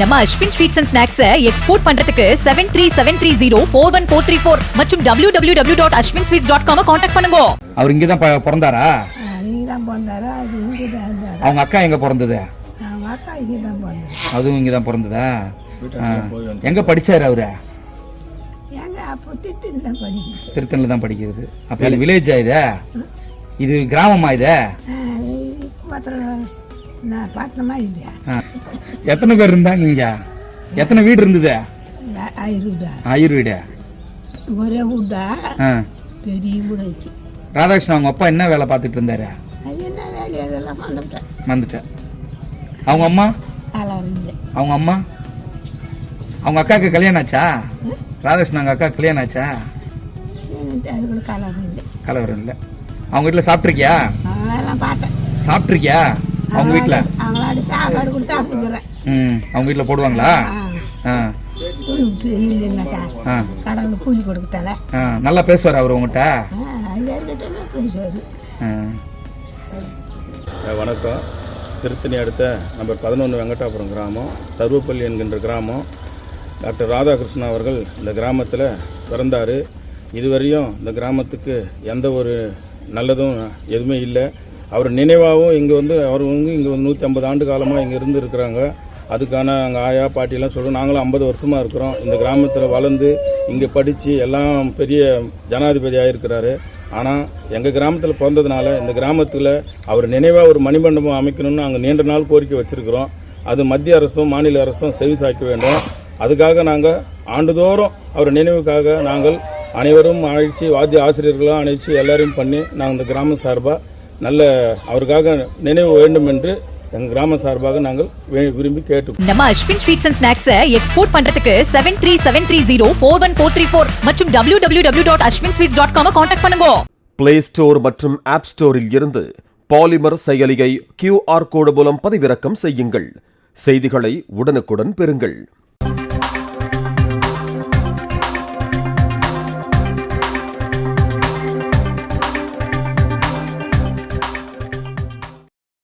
நம்ம Ashwin sweets and snacks export பண்றதுக்கு seven three seven three zero four one four three four மற்றும் W W W dot Ashwin sweets dot com contact பண்ணுங்க. அவர் இங்கே தான் பிறந்தாரா? இங்கே தான் பிறந்தாரு. அது இங்கே தான் இருந்தார். அவங்க அக்கா எங்கே பிறந்தது? அவங்க அக்கா இங்கே தான் பிறந்தாரு அதுவும் இங்கே தான் பிறந்ததா ஆ. எங்க படிச்சாரு அவரு? எங்க அப்போ திட்டு தான் படிக்கிட்டு திருத்தணில் தான் படிக்கிறது. அப்போ இது வில்லேஜா இது? இது கிராமமா இது? நான் பட்டணமா இது ஆ. எத்தனை பேர் இருந்தாங்க இங்க எத்தனை வீடு இருந்தது? ஆயிருடா ஆயுர் வீடு ஒரே வீடா. பெரிய வீடு வச்சு ராதாகிருஷ்ணன் அவங்க அப்பா என்ன வேலை பார்த்துட்டு இருந்தாரு? என்ன வேலை? அதெல்லாம் வந்துட்டேன் வந்துட்டேன் அவங்க அம்மா? அவங்க அம்மா? அவங்க அக்காவுக்கு கல்யாணம் ஆச்சா? ராதாகிருஷ்ணன் அவங்க அக்கா கல்யாணம் ஆச்சா? கலவரம் இல்லை. அவங்க வீட்டில் சாப்பிட்ருக்கியா சாப்பிட்ருக்கியா அவங்க வீட்டில் அவங்களோட சாப்பாடு கொடுத்து சாப்பிட்டுக்கிறேன் ம் அவங்க வீட்டில் போடுவாங்களா? ஆ. கடவுள் கூலி கொடுக்கத்தால நல்லா பேசுவார் அவர் உங்கள்கிட்ட பேசுவார். வணக்கம். திருத்தணி அடுத்த நம்பர் பதினொன்று வெங்கடாபுரம் கிராமம் சர்வப்பள்ளி என்கின்ற கிராமம். டாக்டர் ராதாகிருஷ்ணன் அவர்கள் இந்த கிராமத்தில் பிறந்தார். இதுவரையும் இந்த கிராமத்துக்கு எந்த ஒரு நல்லதும் எதுவுமே இல்லை. அவர் நினைவாகவும் இங்கே வந்து அவர் வந்து இங்கே வந்து நூற்றி ஐம்பது ஆண்டு காலமாக இங்கே இருந்து இருக்கிறாங்க. அதுக்கான அங்கே ஆயா பாட்டிலாம் சொல்கிறோம் நாங்களும் ஐம்பது வருஷமாக இருக்கிறோம். இந்த கிராமத்தில் வளர்ந்து இங்கே படித்து எல்லாம் பெரிய ஜனாதிபதி ஆகிருக்கிறாரு ஆனால் எங்கள் கிராமத்தில் பிறந்ததுனால இந்த கிராமத்தில் அவர் நினைவாக ஒரு மணிமண்டபம் அமைக்கணும்னு நாங்கள் நீண்ட நாள் கோரிக்கை வச்சுருக்கிறோம். அது மத்திய அரசும் மாநில அரசும் செவி சாய்க்க வேண்டும். அதுக்காக நாங்கள் ஆண்டுதோறும் அவர் நினைவுக்காக நாங்கள் அனைவரும் அழைச்சி வாத்திய ஆசிரியர்களும் அழைச்சி எல்லாரையும் பண்ணி நாங்கள் இந்த கிராம சார்பாக நல்ல அவருக்காக நினைவு வேண்டும் என்று எங்கள் கிராம சார்பாக நாங்கள் விரும்பி கேட்டு நம்ம Ashwin sweets and snacks export பண்றதுக்கு seven three seven three zero four one four three four மற்றும் W W W dot Ashwin sweets dot com contact பண்ணுங்க. பிளே ஸ்டோர் மற்றும் ஆப் ஸ்டோரில் இருந்து பாலிமர் செயலியை கியூஆர் கோடு மூலம் பதிவிறக்கம் செய்யுங்கள். செய்திகளை உடனுக்குடன் பெறுங்கள்.